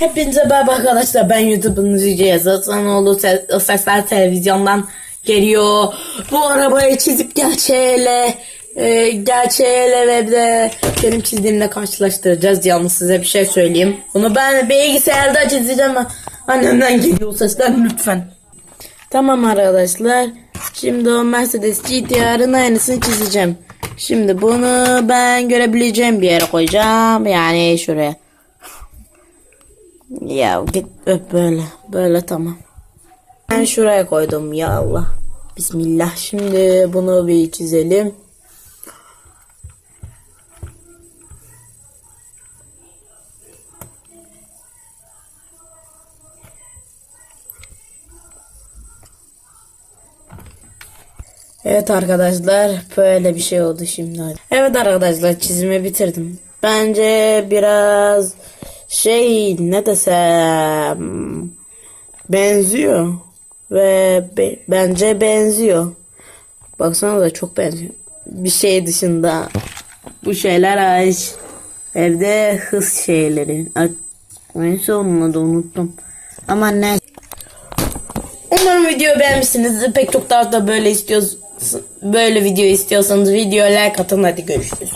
Hepinize merhaba arkadaşlar. Ben YouTube'un Yazıtsanoğlu. Se- o sesler televizyondan geliyor. Bu arabayı çizip gerçeğiyle e, gerçeğiyle ve de benim çizdiğimle karşılaştıracağız. Yalnız size bir şey söyleyeyim. Bunu ben bilgisayarda çizeceğim. Annemden geliyor sesler lütfen. Tamam arkadaşlar. Şimdi o Mercedes GTR'ın aynısını çizeceğim. Şimdi bunu ben görebileceğim bir yere koyacağım. Yani şuraya. Ya git öp böyle. Böyle tamam. Ben şuraya koydum ya Allah. Bismillah. Şimdi bunu bir çizelim. Evet arkadaşlar böyle bir şey oldu şimdi. Evet arkadaşlar çizimi bitirdim. Bence biraz şey ne desem benziyor ve be- bence benziyor. Baksana da çok benziyor. Bir şey dışında bu şeyler hariç evde hız şeyleri. Neyse onun da unuttum. Ama ne? Umarım video beğenmişsinizdir. Pek çok daha da böyle istiyorsanız böyle video istiyorsanız videoya like atın hadi görüşürüz.